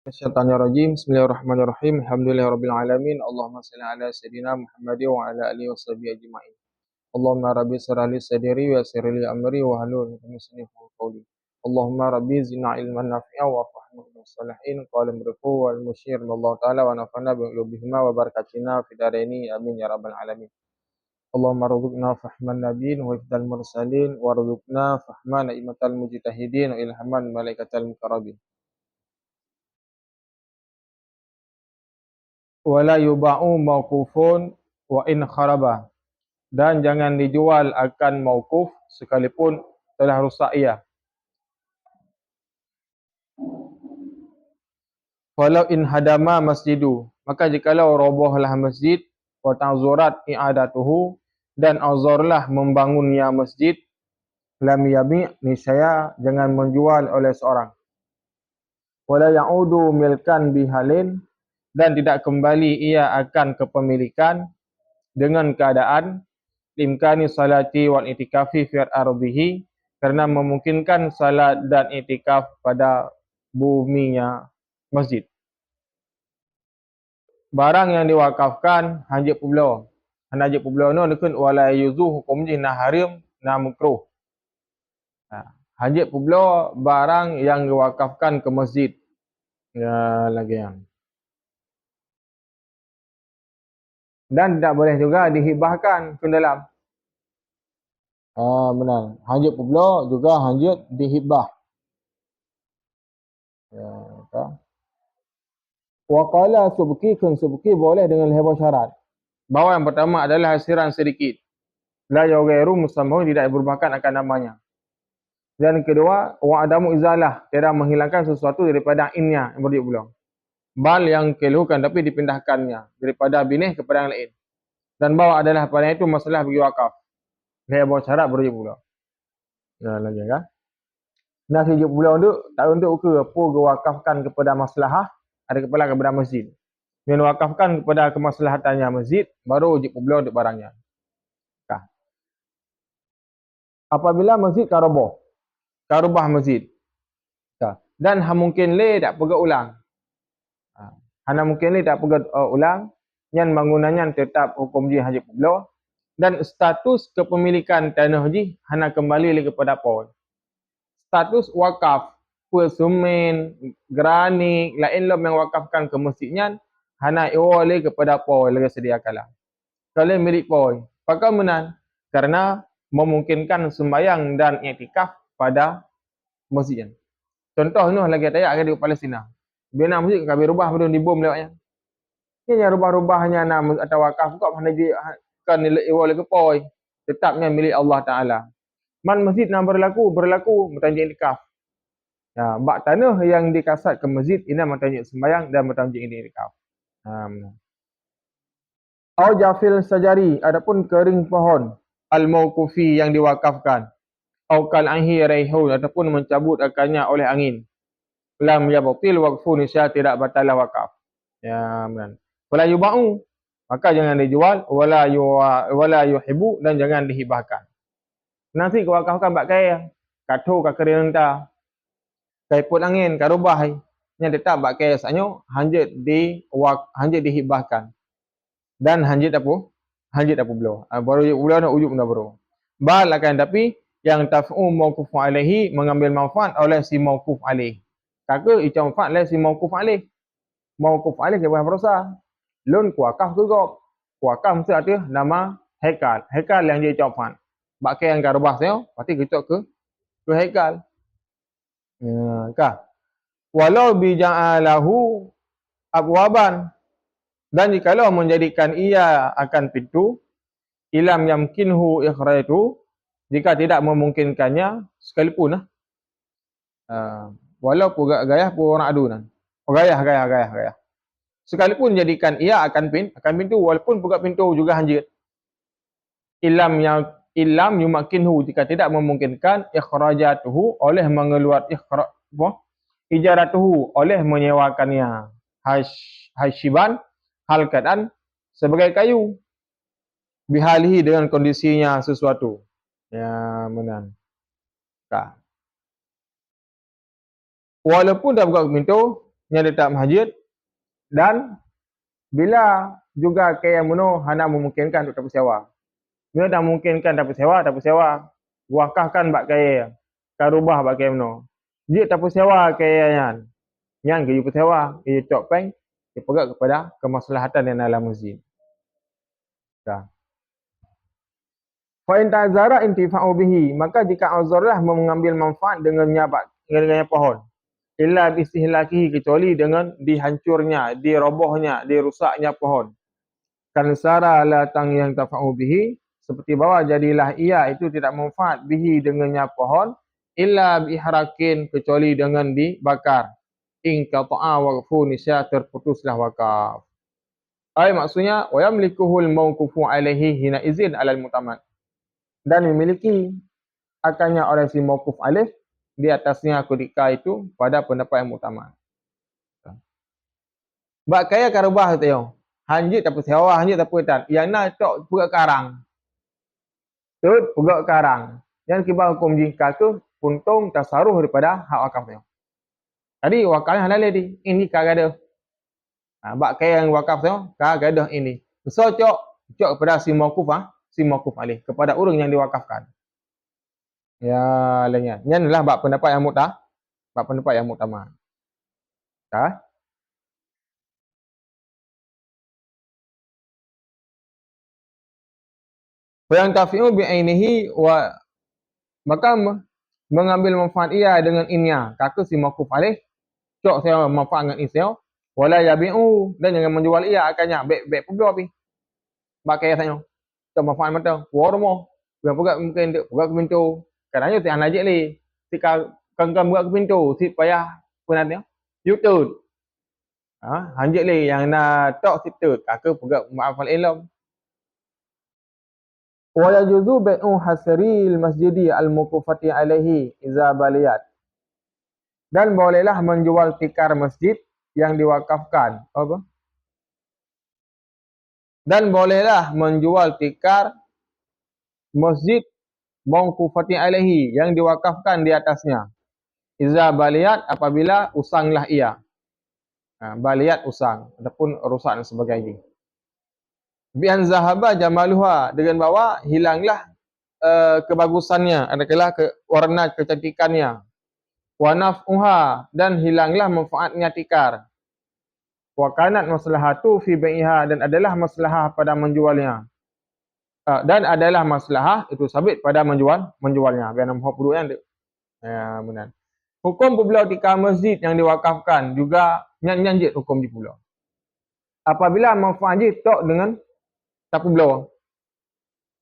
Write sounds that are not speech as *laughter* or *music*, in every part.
Bismillahirrahmanirrahim. Bismillahirrahmanirrahim. Alhamdulillahirabbil alamin. Allahumma salli ala sayidina Muhammad wa ala alihi washabihi ajma'in. Allahumma rabbi shrah li sadri wa yassir li amri wa hlul 'uqdatam min qawli. Allahumma rabbi zidna ilman nafi'a wa fahman salihin. Qala mrifu wal musyir Allah taala wa nafa'na bi ulumihima wa barakatina fi daraini amin ya rabbal alamin. Allahumma rzuqna fahman nabiyyin wa hifdzal mursalin wa rzuqna fahman imatal mujtahidin ilhaman malaikatal muqarrabin. Wala yuba'u mauqufun wa in kharaba. Dan jangan dijual akan mauquf sekalipun telah rusak ia. Walau in hadama masjidu. Maka jikalau robohlah masjid wa ta'zurat i'adatuhu dan azarlah membangunnya masjid lam yabi ni saya jangan menjual oleh seorang. Wala ya'udu milkan bihalin dan tidak kembali ia akan kepemilikan dengan keadaan imkani salati wal itikafi fi ardihi kerana memungkinkan salat dan itikaf pada buminya masjid. Barang yang diwakafkan hanjit pula. Hanjit pula no nekun wala yuzu hukum ji na harim na makruh. Ha, hanjit pula barang yang diwakafkan ke masjid. Ya lagi yang. Dan tidak boleh juga dihibahkan ke dalam. Ah benar. Hanjut pula juga hanjut dihibah. Ya, kan? Wa qala subki kun subki boleh dengan hibah syarat. Bahawa yang pertama adalah hasiran sedikit. La yughairu musammahu tidak berubahkan akan namanya. Dan kedua, wa adamu izalah, tidak menghilangkan sesuatu daripada innya yang berdiri pulang bal yang keluhkan tapi dipindahkannya daripada binih kepada yang lain. Dan bawa adalah pada itu masalah bagi wakaf. Dia bawa syarat berujuk pula. Ya lagi kan? Nah sejak pula untuk tak untuk ke apa wakafkan kepada masalah ada kepala kepada masjid. Yang wakafkan kepada kemaslahatannya masjid baru ujuk pula untuk barangnya. Kah. Apabila masjid karubah. Karubah masjid. Kah. Dan mungkin le tak pegak ulang. Hana mungkin ni tak pergi uh, ulang. Yang bangunannya tetap hukum ji haji pula. Dan status kepemilikan tanah ji hana kembali lagi kepada Paul. Status wakaf, pesumin, geranik, lain lah yang wakafkan ke masjidnya, hana iwali kepada Paul lagi sedia kalah. Kalau milik Paul, pakai menan? Karena memungkinkan sembahyang dan etikaf pada masjidnya. Contoh ni lagi tanya agak di Palestina bina masjid kami rubah belum dibom lewatnya. Ini yang rubah-rubahnya nama atau wakaf kok mana dia kan nilai ewa lagi poi. Tetapnya milik Allah Taala. Man masjid nak berlaku berlaku bertanjik ikaf. Ya, bak tanah yang dikasat ke masjid ini bertanjik sembahyang dan bertanjik ini ikaf. Um. Au jafil sajari adapun kering pohon al-mauqufi yang diwakafkan. Au kal anhi raihu ataupun mencabut akannya oleh angin lam yabtil waqfu nisya tidak batal wakaf. Ya, benar. Wala yubau, maka jangan dijual, wala yu wala yuhibu dan jangan dihibahkan. Nasi kau wakafkan bak kaya, katu ka kerenta. Kai put angin ka rubah nya tetap bak kaya sanyo hanjit di wak hanjit dihibahkan. Dan hanjit apa? Hanjit apa belo? Ah, baru ulah nak ujuk benda baru. Bal akan tapi yang taf'u mauquf alaihi mengambil manfaat oleh si mauquf alaihi kaka icam fa la si mauquf alih mauquf alih dia berosa lun kuakaf tu gop kuakaf mesti ada nama hekal hekal yang dia icam fa bakai yang garbah saya pasti kecok ke? Ke hekal ya ka walau bi ja'alahu abwaban. Dan jikalau menjadikan ia akan pintu ilam yamkinhu ikhraitu jika tidak memungkinkannya sekalipun lah. Uh, Walaupun gayah pun orang adu nan. Oh, gayah, gayah, gayah, gayah. Sekalipun jadikan ia akan pin, akan pintu walaupun buka pintu juga hanjir. Ilam yang ilam yumakinhu jika tidak memungkinkan ikhrajatuhu oleh mengeluar ikhraj apa? Ijaratuhu oleh menyewakannya. Hash, hashiban hal keadaan sebagai kayu. Bihalihi dengan kondisinya sesuatu. Ya, benar. Kah walaupun dah buka pintu yang letak masjid dan bila juga kaya muno hana memungkinkan untuk dapat sewa. Bila dah memungkinkan dapat sewa, dapat sewa, wakahkan bak kaya, karubah bak kaya muno. Dia dapat sewa kaya yan. Yang kaya sewa, kaya cok peng, dia pegat kepada kemaslahatan yang dalam masjid. Dah. Fa in ta'zara intifa'u bihi, maka jika azarlah mengambil manfaat dengan nyabat dengan pohon illa bistihlakihi kecuali dengan dihancurnya, dirobohnya, dirusaknya pohon. Kan sara la tang yang tafa'u bihi seperti bahawa jadilah ia itu tidak manfaat bihi dengannya pohon illa biharakin kecuali dengan dibakar. In qata'a waqfu nisya terputuslah wakaf. Ay maksudnya wa yamlikuhul mawqufu alaihi hina izin alal mutamad. Dan memiliki akannya oleh si mawquf alaih di atasnya kudika itu pada pendapat yang utama. Bak kaya karubah tu yo. Hanjit tapi sewa hanjit tapi tan. Yang nak tok pegak karang. Tut pegak karang. Yang kibar hukum jika tu puntung tasaruh daripada hak wakaf tu. Tadi wakafnya halal di. Ini kagak ada. Ha, bak kaya yang wakaf tu kagak ada ini. So cok cok kepada si mauquf ah, si mauquf alih kepada orang yang diwakafkan. Ya, lainnya. Ini adalah bab pendapat yang muta. Bab pendapat yang mutama. Ha? Yang tafi'u bi'ainihi wa maka mengambil manfaat ia dengan inya. Kata si makuf alih. Cok saya manfaat dengan isya. Wala yabi'u. Dan jangan menjual ia akannya. Baik-baik pun api. Pakai saya. Cok manfaat mata. Warmo. Yang pegak mungkin. Pegak ke pintu. Kadang-kadang tiang najik ni. Tika kengkang buka ke pintu. Si payah pun ada. YouTube. Ha, hanjik ni yang nak tok situ. Kakak pegak ma'afal ilm. Wa yajuzu bai'u hasril masjidi al-mukufati alaihi iza baliyat. Dan bolehlah menjual tikar masjid yang diwakafkan. Apa? Dan bolehlah menjual tikar masjid mawqufati alaihi yang diwakafkan di atasnya. Iza baliyat apabila usanglah ia. Ha, baliyat usang ataupun rusak dan sebagainya. Bian zahaba jamaluha dengan bawa hilanglah uh, kebagusannya adalah ke, warna kecantikannya. Wa naf'uha dan hilanglah manfaatnya tikar. Wa kanat maslahatu fi bai'iha dan adalah maslahah pada menjualnya. Ah, dan adalah masalah itu sabit pada menjual menjualnya. Biar nama perlu yang ya benar. Hukum pulau tika masjid yang diwakafkan juga nyanjit hukum di pulau. Apabila manfaat tok dengan tak pulau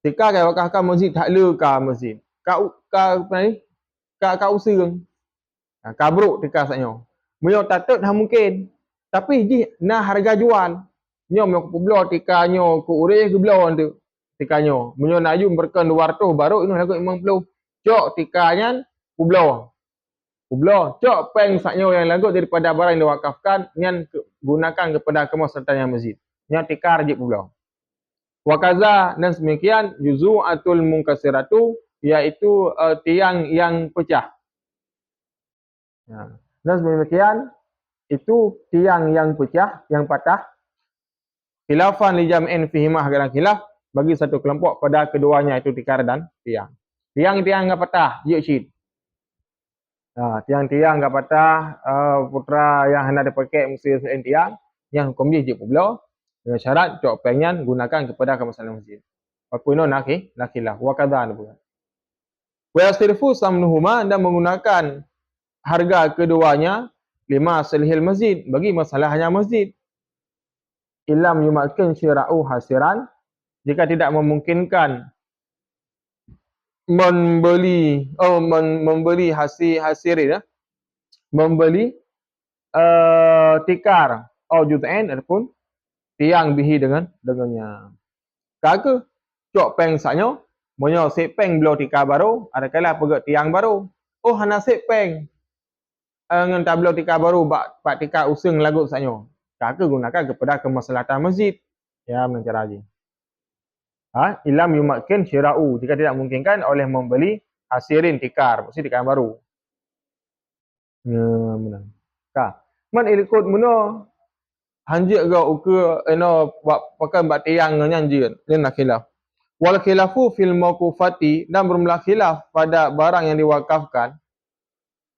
tika kaya wakafkan masjid tak le ka masjid. Ka ka apa ni? Ka ka usung ha, ka bruk tika saknyo munyo tatuk dah mungkin. Tapi ji nah harga jual. Nyo mo pulau tika nyo ku ureh ke belau tu tikanyo. Munyo nak ayum berken 200 baru ini lagu 50. Cok tikanya kublo. Kublo. Cok peng saknyo yang lagu daripada barang yang diwakafkan nyan gunakan kepada kemaslahatan masjid. Nyan tikar je kublo. Wakaza dan semikian juzu atul mungkasiratu iaitu uh, tiang yang pecah. Ya. Dan semikian itu tiang yang pecah, yang patah. Khilafan li jam'in fi himah kadang khilaf bagi satu kelompok pada keduanya itu tikar dan tiang. Tiang-tiang enggak patah, yuk syid. Ha, tiang-tiang enggak patah, uh, putra yang hendak dipakai mesti sesuai tiang, yang hukum dia jip pula. Dengan syarat, cok pengen gunakan kepada kemasalan masjid. Apa ini nak nak lah. Wakadha ni pula. Wa samnuhuma dan menggunakan harga keduanya lima selhil masjid bagi masalahnya masjid. Ilam yumakin syira'u hasiran jika tidak memungkinkan membeli oh men, membeli hasil hasil ya. Membeli uh, tikar oh jutain ataupun tiang bihi dengan dengannya. Kagak cok peng saknyo monyo sip peng tikar baru ada kala pegat tiang baru oh hana sip peng dengan tablo tikar baru bak pak tikar usung lagu saknyo kagak gunakan kepada kemaslahatan masjid. Ya mencara lagi ha, ilam yumakin syira'u. Jika tidak memungkinkan oleh membeli hasirin tikar. Mesti tikar baru. Ya ka Man ikut muna hanjik ga uka eno pakai bat tiang ngan jin. Ni nak khilaf. Wal khilafu fil mauqufati dan bermula khilaf pada barang yang diwakafkan.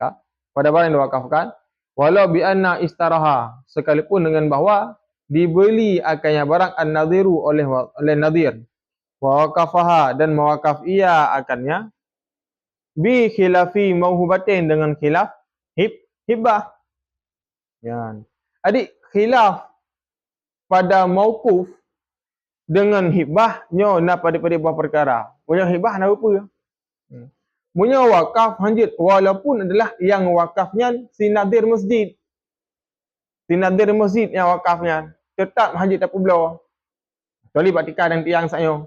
Ya, pada barang yang diwakafkan. Walau bi anna istaraha. Sekalipun dengan bahawa dibeli akannya barang an-nadhiru oleh oleh nadhir wa waqafaha dan mewakaf ia akannya bi khilafi mauhubatin dengan khilaf hib hibah ya adik khilaf pada mauquf dengan hibah nyo na pada pada buah perkara punya hibah nak apa hmm. punya wakaf hanjit walaupun adalah yang wakafnya si nadir masjid si nadir masjid yang wakafnya tetap hajat tak pula. Kecuali buat tikar dan tiang saya.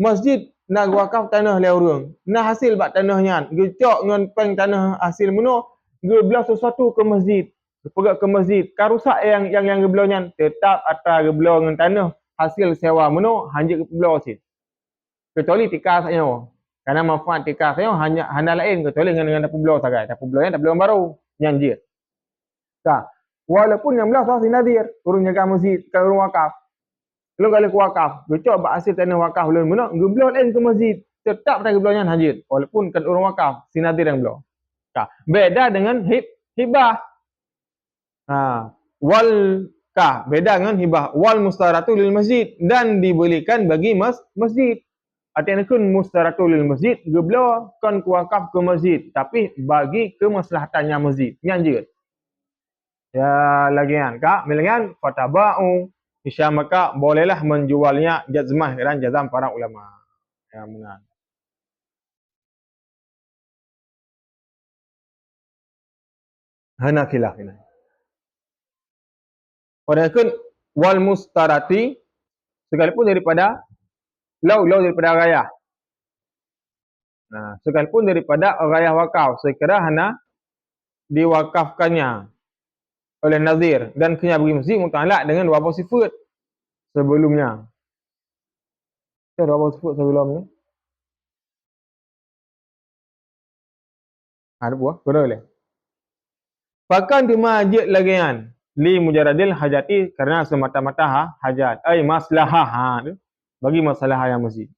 Masjid nak wakaf tanah le orang. Nak hasil buat tanahnya. Gecok dengan peng tanah hasil mana. Ge belah sesuatu ke masjid. Pergi ke masjid. Karusak yang yang yang gebelanya tetap atas gebelah dengan tanah hasil sewa mana hajat ke pula sih. Kecuali tikar saya. Karena manfaat tikar saya hanya hanya lain kecuali dengan dengan belah sagai. Dapat belahnya dapat belah baru. Nyanjir. Tak. Walaupun yang belah sahsi nadir, urung jaga masjid, kan urung wakaf. Kalau kalau wakaf, gecok bak hasil tanah wakaf lain mana, gebelah lain ke masjid, tetap tak gebelahnya hajir. Walaupun kan urung wakaf, si nadir yang belah. Ha. Beda dengan hib, hibah. Ha. Wal kah, beda dengan hibah. Wal mustaratu lil masjid dan dibelikan bagi mas, masjid. Artinya kun mustaratu lil masjid, gebelah kan kuakaf ke masjid. Tapi bagi kemaslahatannya masjid. Nyanjir. Ya lagi kan kak bilangan fatabau Isya maka bolehlah menjualnya jazmah dan jazam para ulama. Ya mengan. Hana khilaf ini. Pada kun wal mustarati sekalipun daripada lau lau daripada raya. Nah, sekalipun daripada raya wakaf sekira hana diwakafkannya oleh Nazir dan kena bagi masjid mutalak dengan dua buah sifat sebelumnya. Kita dua buah sifat sebelumnya. Ada buah, kena boleh. Bahkan di masjid lagi kan, li mujaradil hajati kerana semata-mata ha, hajat. Ay maslahah ha, bagi masalah yang masjid.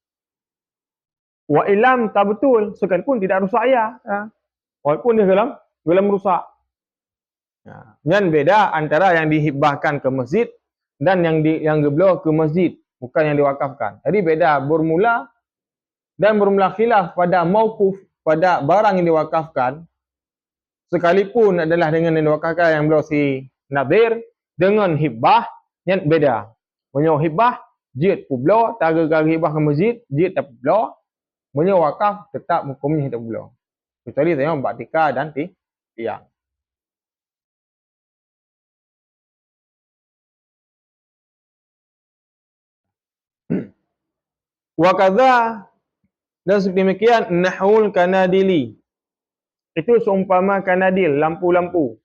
Wa ilam tak betul, sekalipun tidak rusak ayah. Ha. Walaupun dia gelam, gelam rusak. Ya. Dan beda antara yang dihibahkan ke masjid dan yang di, yang geblo ke masjid, bukan yang diwakafkan. Jadi beda bermula dan bermula khilaf pada mauquf pada barang yang diwakafkan sekalipun adalah dengan yang diwakafkan yang belum si nadir dengan hibah yang beda. Punya hibah jid publo, taga gari hibah ke masjid, jid tak publo. Punya wakaf tetap hukumnya tak publo. Kecuali saya buat tika dan ti tiang. Wa kadza dan sedemikian nahul kanadili. Itu seumpama kanadil, lampu-lampu.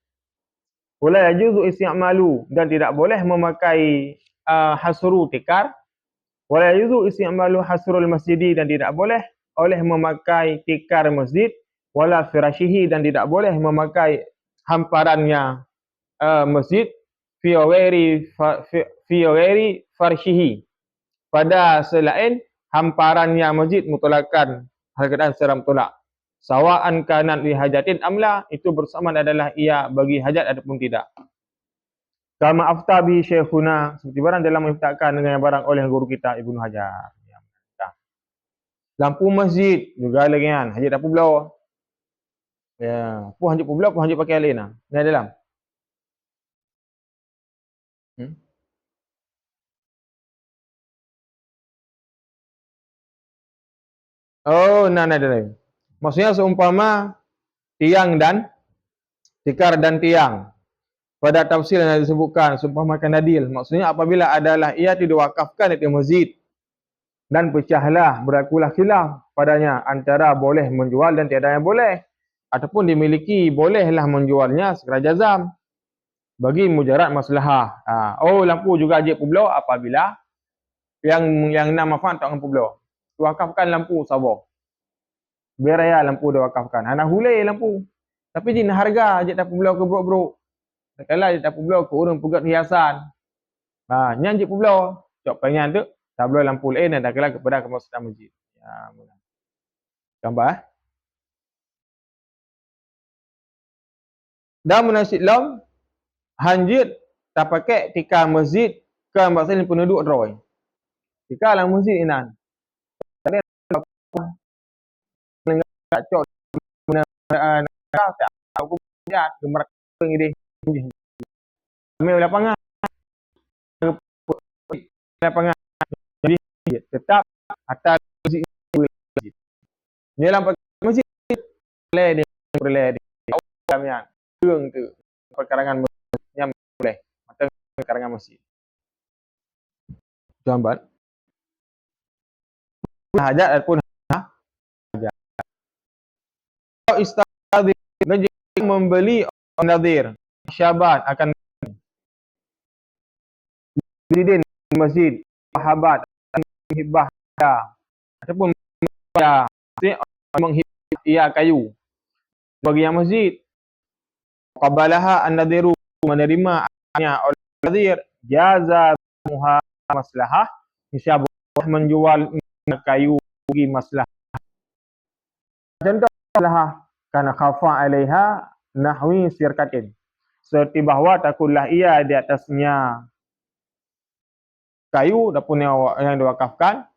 Wala yajuzu isti'malu. Dan tidak boleh memakai uh, hasru tikar. Wala yajuzu isti'malu hasrul masjidi. Dan tidak boleh oleh memakai tikar masjid. Wala firashihi. Dan tidak boleh memakai hamparannya uh, masjid. Fi ghairi fi farshihi. Pada selain hamparannya masjid mutlakan hargaan secara mutlak. Sawaan kanan li hajatin amla itu bersama adalah ia bagi hajat ataupun tidak. Kama afta bi syekhuna seperti barang dalam mengiftakan dengan yang barang oleh guru kita Ibnu Hajar. Lampu masjid juga lagi kan. Hajat apa pula? Ya, pu hajat pula, pu hajat pakai lain ah. Ni dalam. Oh, nah, nah, nah. Maksudnya seumpama tiang dan tikar dan tiang. Pada tafsir yang disebutkan, seumpama kanadil. Maksudnya apabila adalah ia tidak wakafkan di masjid dan pecahlah, berakulah khilaf padanya antara boleh menjual dan tiada yang boleh. Ataupun dimiliki, bolehlah menjualnya segera jazam. Bagi mujarat maslahah. Ha. Oh, lampu juga ajib publo apabila yang yang nak manfaat tak dengan publo wakafkan lampu sabar. Biar ya lampu dia wakafkan. Hana hulai lampu. Tapi jin harga je tak pula ke bro-bro. Kala dia tak pulau ke urung pugat hiasan. Ha, nyan je pulau. Cok pengen tu, tak boleh lampu lain dan kala kepada kemaksudaan masjid. Ya, mula. Gambar eh. Dan munasib lam hanjit tak pakai tika masjid ke maksudnya penduduk roy. Tika lah masjid inan. Tadi tak cok guna tak tak aku ya gemer ngide. Kami lapangan lapangan jadi tetap atas masjid ni lah masjid boleh dia boleh dia kami Keung tu perkarangan yang boleh mata perkarangan masjid Jambat hajat ataupun hajat istadhi membeli nadir syabat akan Bidin masjid. Sahabat hibah ataupun ya menghibah ia kayu. Bagi yang masjid. Qabalaha an-nadhiru menerima hanya oleh nadhir jaza muha maslahah. Siapa menjual kayu bagi maslahah. Contoh maslahah karena khafa alaiha nahwi sirkatin seperti bahawa takutlah ia di atasnya kayu ataupun yang, yang diwakafkan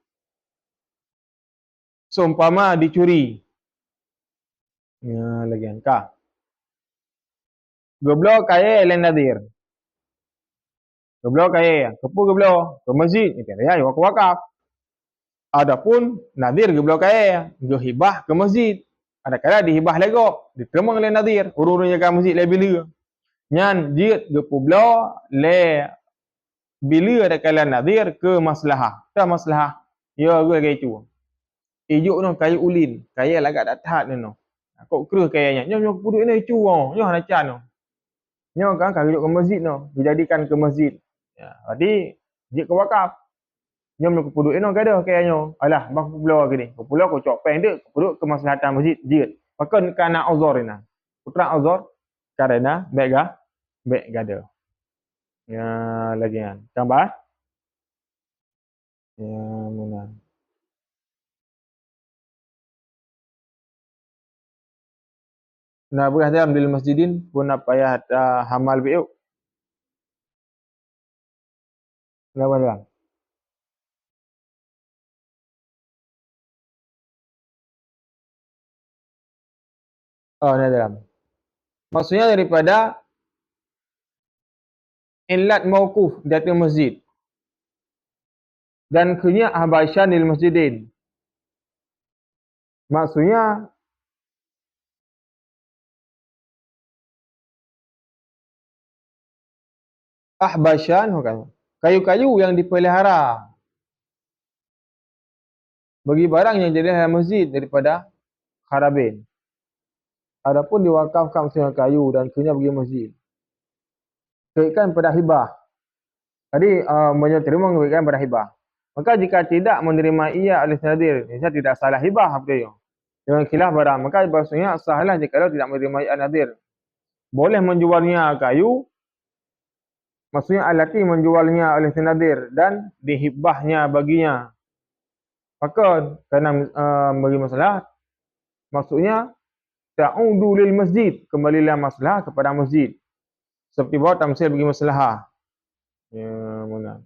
seumpama dicuri ya lagi angka Geblo kaya lain nadir. Geblo kaya. Kepu geblo. Ke masjid. Ya, ya wakaf wakaf. Adapun nadir geblo kaya. Ge hibah ke masjid. Ada kala dihibah lego. Diterima oleh nadir. Urun-urun jaga masjid le bila. Nyan jid ge publo le bila ada kala nadir ke maslahah. Tak maslahah. Ya gue lagi itu. Ijuk no kaya ulin. Kaya lagak datat no. Kok kerus kayanya. Nyom nyom puduk ini itu. Nyom nak can no. Orang kan rujuk ke masjid tu, dijadikan ke masjid. Ya, jadi jik ke wakaf. Nyom nak puduk eno kada kayaknya. Alah, bang pulau ke ni. Pulau ko cok peng dak, puduk ke masjid jid. Pakan kana uzur ina. Putra uzur karena mega baik gada. Ya, lagi kan. Tambah. Ya, mana. nak berada dalam masjidin pun nak payah uh, hamal biuk. Kenapa dalam? Oh, ni dalam. Maksudnya daripada ilat mawkuf datang masjid. Dan kenya ahbasyan di masjidin. Maksudnya ahbasyan kayu-kayu yang dipelihara bagi barang yang jadi masjid daripada harabin adapun diwakafkan dengan kayu dan kena bagi masjid. Kaitan pada hibah. Jadi uh, menyerima kaitan pada hibah. Maka jika tidak menerima ia oleh nadir ia tidak salah hibah apa dia? Dengan khilaf barang. Maka bahasanya sahlah jika tidak menerima ia nadir boleh menjualnya kayu Maksudnya alati menjualnya oleh senadir dan dihibahnya baginya. Maka kerana uh, bagi masalah, maksudnya ta'udu lil masjid, kembalilah masalah kepada masjid. Seperti bahawa tamsil bagi masalah. Ya, mana?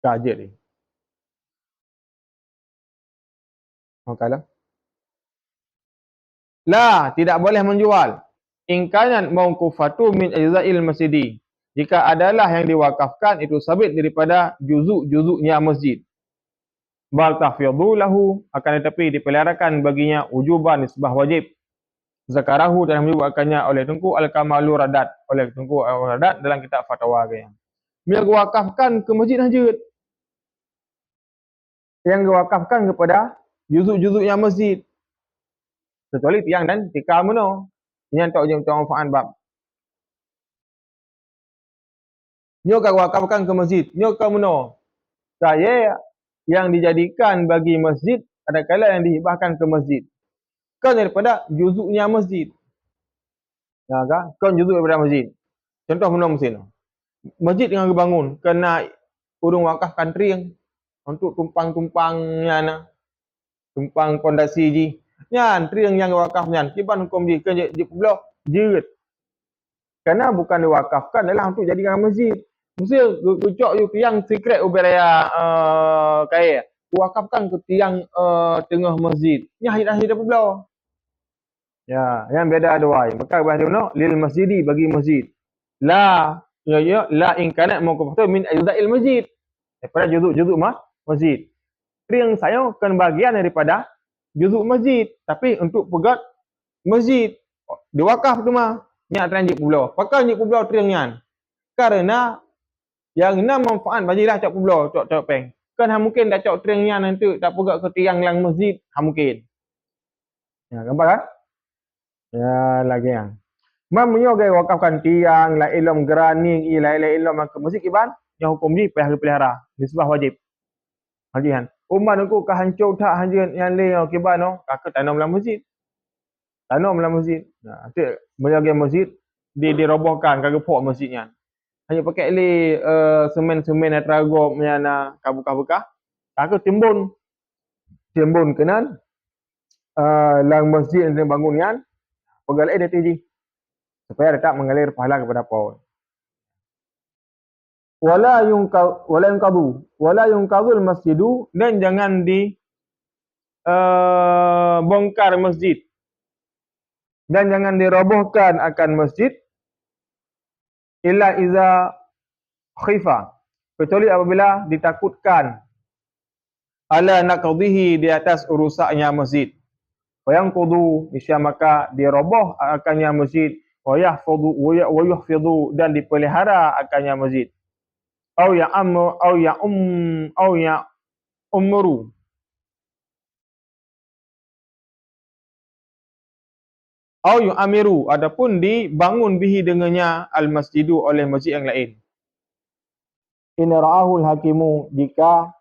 Kajet ni. Okay lah. La, tidak boleh menjual. Ingkanan mauqufatu min ajza'il masjidi. Jika adalah yang diwakafkan itu sabit daripada juzuk-juzuknya masjid. Bal tahfidhu lahu akan tetapi dipeliharakan baginya ujuban nisbah wajib. Zakarahu dan menyebutkannya oleh Tungku Al-Kamalu Radat. Oleh Tungku Al-Radat dalam kitab fatwa. Yang diwakafkan ke masjid hajud. Yang diwakafkan kepada juzuk-juzuknya masjid kecuali tiang dan tikar meno yang tak jeng tuan bab nyo ka wakafkan ke masjid nyo ka meno saya yang dijadikan bagi masjid ada kala yang dihibahkan ke masjid. Kan daripada juzuknya masjid. Ya kan? Kan juzuk daripada masjid. Contoh menurut mesin. Masjid yang dibangun kena urung wakafkan triang untuk tumpang-tumpangnya na. Tumpang pondasi ji. Nyan triang yang wakaf nyan. Kiban hukum ji kan je pula jerit. Kerana bukan diwakafkan adalah untuk jadikan masjid. Mesti gucok you tiang secret uberaya uh, kaya. Wakafkan ke tiang uh, tengah masjid. Nyah hidah hidah pula. Ya, yang beda ada wai. Maka bahasa mana? Lil masjidi bagi masjid. La ya ya la in kana mawqufatu min ajza'il masjid. Daripada juzuk-juzuk mah masjid. Yang saya kan bagian daripada juzuk masjid. Tapi untuk pegat masjid diwakaf tu mah nyak transit pula. Pakai nyak pula triangnya. Karena yang enam manfaat bagi dah cak pula cak cak peng. Kan ha mungkin dah cak triangnya nanti tak pegat ke tiang lang masjid ha mungkin. Ya gambar kan? Ya lagi yang. Man menyogai wakafkan tiang, la ilom geraning, ila ila ilom ke masjid kiban, yang hukum ni pelihara pelihara. Ni sebab wajib. Hajian. Umat aku kah hancur tak hajian yang lain yang kiban no, kakak tanam dalam masjid. Tanam dalam masjid. Nah, tu menjaga masjid di dirobohkan kagak pok masjidnya. Hanya pakai li uh, semen-semen atau ragop menyana kabukah-bukah. Kakak timbun. Timbun kenan. Uh, lang masjid yang bangun kan pegawai dia tinggi supaya dia tak mengalir pahala kepada pohon. Wala yung wala yung kadu, wala yung kadul masjidu dan jangan di uh, bongkar masjid dan jangan dirobohkan akan masjid illa iza khifa kecuali apabila ditakutkan ala naqdihi di atas urusaknya masjid Wayang kudu nisya maka diroboh akannya masjid. Wayah fudu wayah fidu dan dipelihara akannya masjid. Au ya amu au ya um au ya umru. Au yu amiru adapun dibangun bihi dengannya al masjidu oleh masjid yang lain. In ra'ahu al hakimu jika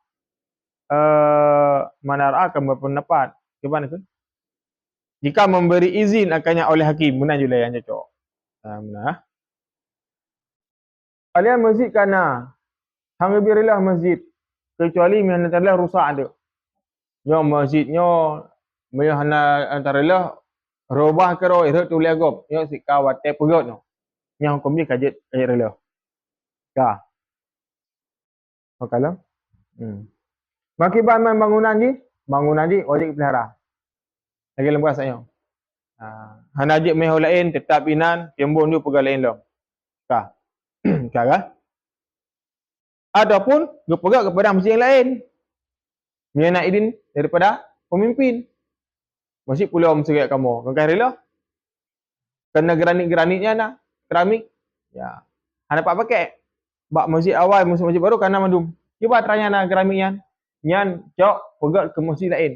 uh, mana akan berpendapat. Gimana tu? jika memberi izin akannya oleh hakim benar juga yang cocok ha, benar kalian masjid kana hang birilah masjid kecuali min antara rusak ada nyo masjidnya min antara lah robah ke roh itu tulis agop nyo si te perut no yang hukum dia kajet kajet rela ka Makalah. Hmm. Makiban bangunan ni, bangunan ni wajib pelihara lagi lembas saya. Ha, hana ajik meho lain tetap inan, timbun dia pegang lain lo. Ka. Ka kan? Ataupun dia pegang kepada masjid yang lain. Dia nak idin daripada pemimpin. Masjid pulau meserik kamu. Kau rela? Kena granit-granitnya nak. Keramik. Ya. Hana pak pakai. Bak masjid awal, masjid, masjid baru kena mandum. Dia buat teranya nak keramiknya. Nyan cok pegang ke masjid lain.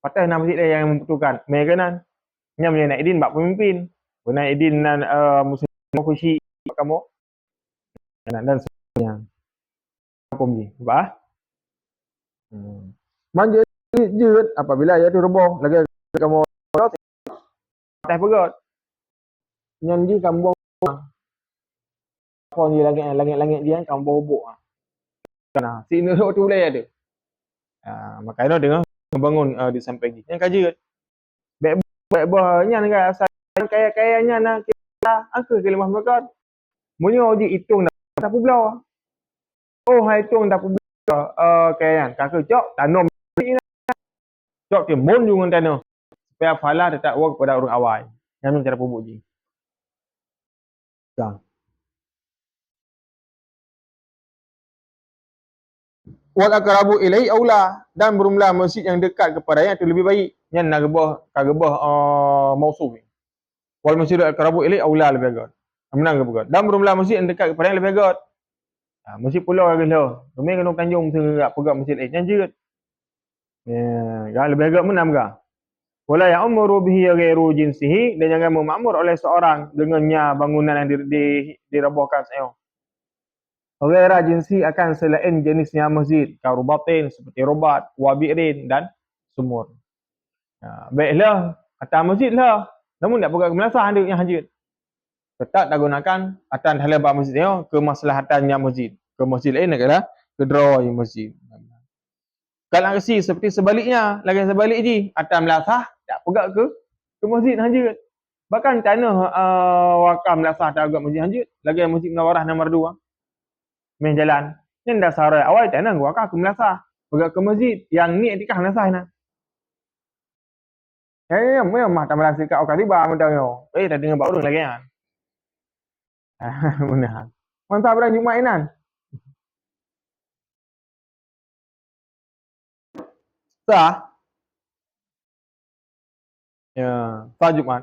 Patah nama masjid yang membutuhkan. Mereka nan. Yang punya nak idin bak pemimpin. Nak idin nan uh, muslim kusi kamu. Dan, dan sebagainya. Apa ni? Apa? Hmm. Manja jut apabila ia tu roboh lagi kamu patah pegot. Nyanji kamu bawa. Kau ni langit langit langit dia kamu bawa buk. Nah, sini tu boleh ada. Ah, makanya dengar membangun uh, di samping ini. Yang kaji baik baik bahnya negara asal kaya kayanya nak kita angka ke lemah berkat. Munyo di hitung dah tak pula. Oh hai hitung dah pula. Uh, kaya kan kakak cok tanam cok ke mon jungun tanah supaya fala tetap work pada orang awal. Yang cara pupuk ji. Ya. wal akrabu ilai aula dan berumlah masjid yang dekat kepadanya itu lebih baik. Yang nak gebah kagebah uh, mausuf ni. Wal masjid al akrabu ilai aula lebih baik menang ke bukan? Dan berumlah masjid yang dekat kepadanya lebih baik ha, masjid pulau lagi lah kami kena tanjung tengah pegang masjid lain. Yang jerit ya yeah. lebih baik menang ke wala ya umru bihi ghairu jinsihi dan jangan memakmur oleh seorang dengannya bangunan yang dirabohkan saya Ghaira jinsi akan selain jenisnya masjid, karubatin seperti robat, wabirin dan sumur. Ha, baiklah, atas masjid lah. Namun tak pegang kemelasah ada yang hajat. Tetap tak gunakan atas halaman masjid ni ke maslahatannya masjid. Ke masjid lain adalah ke draw masjid. Kalau kasi seperti sebaliknya, lagi sebalik je, atas melasah tak pegang ke ke masjid hajat. Bahkan tanah uh, wakam melasah tak agak masjid hajat. Lagi masjid Nawarah nombor dua. Main jalan. Yang dah sarai awal tanah wakam ke melasah. Pegang ke masjid. Yang ni etikah melasah nak. Ya, ya, ya, memang tak melasih kat okah tiba, mudah yo. Eh, dah dengar baru lagi kan. *laughs* Benar. Mantap dah Jumat ini. Sah. Ya, sah Jumat.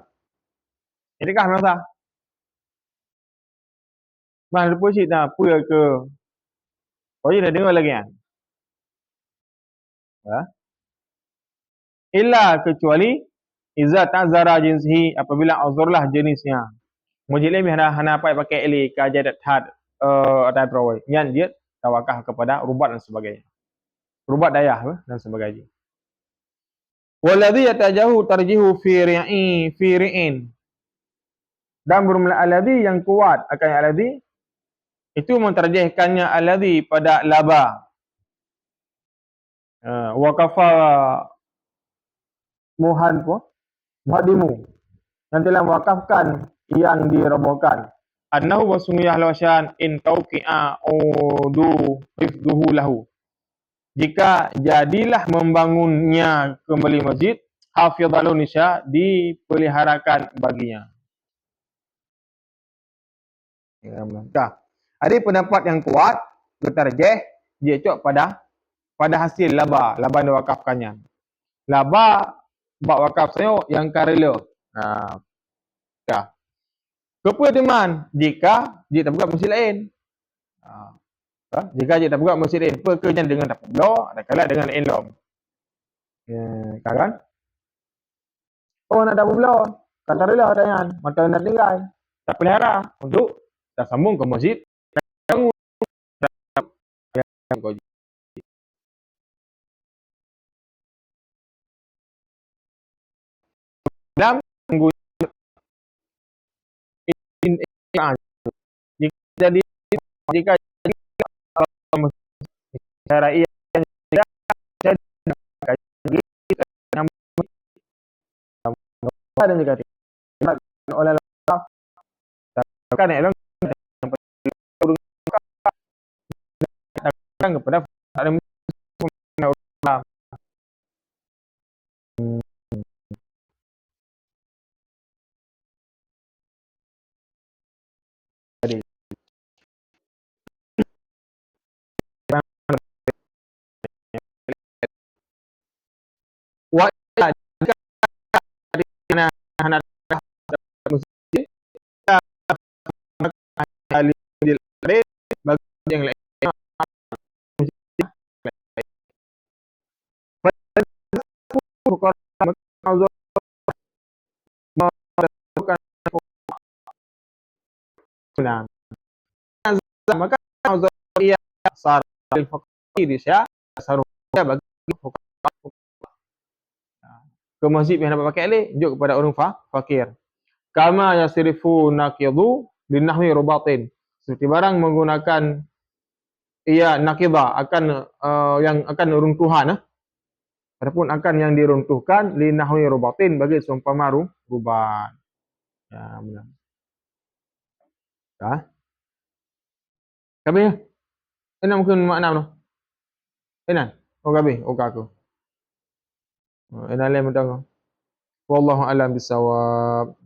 Jadi kah masa? Bang deposit dah apa ke? Oh, ya dah dengar lagi kan? Ha? Illa kecuali Iza ta'zara jinsihi apabila uzurlah jenisnya. Mujib lain hana hana apa pakai ili kajadat had uh, atau terawai. Yang dia tawakah kepada rubat dan sebagainya. Rubat dayah dan sebagainya. Waladhi yatajahu tarjihu fi ri'i fi ri'in. Dan bermula aladhi yang kuat akan aladhi itu menterjihkannya aladhi pada laba. Uh, wa kafa muhan pun Muhadimu yang telah mewakafkan yang dirobohkan. Annahu wasumiyah lawasyan in tauqi'a udu hifduhu lahu. Jika jadilah membangunnya kembali masjid, hafidhalu nisya dipeliharakan baginya. Ya, Ada pendapat yang kuat, bertarjeh, dia cok pada pada hasil laba, laba diwakafkannya. Laba bab wakaf saya yang karela. Ha. Ya. Kepa teman jika dia tak buka masjid lain. Ha. Ha. Jika dia tak buka masjid lain, pekerjaan dengan dapat blow, ada kala dengan endom. Ya, kan? Oh nak dapat. Kata rela dengan mata nak tinggal. Tak pelihara untuk tak sambung ke masjid. Bangun. dalam menggunakan jika jadi jika jadi cara ia dan jika tidak oleh kan elok kepada ada yang lain maka ia sar fakir dia sarudah bagi ke masjid yang dapat pakai alih tunjuk kepada orang fakir. Kama yasrifu naqidu binahwi rubatin. Seperti barang menggunakan ia nakidah akan uh, yang akan runtuhan eh? ataupun akan yang diruntuhkan li nahwi rubatin bagi seumpama ruban. Ya benar. Ha kabeh ini mungkin makna apa ini oh kabeh oh aku. Ini lain mudah wallahu alam bisawab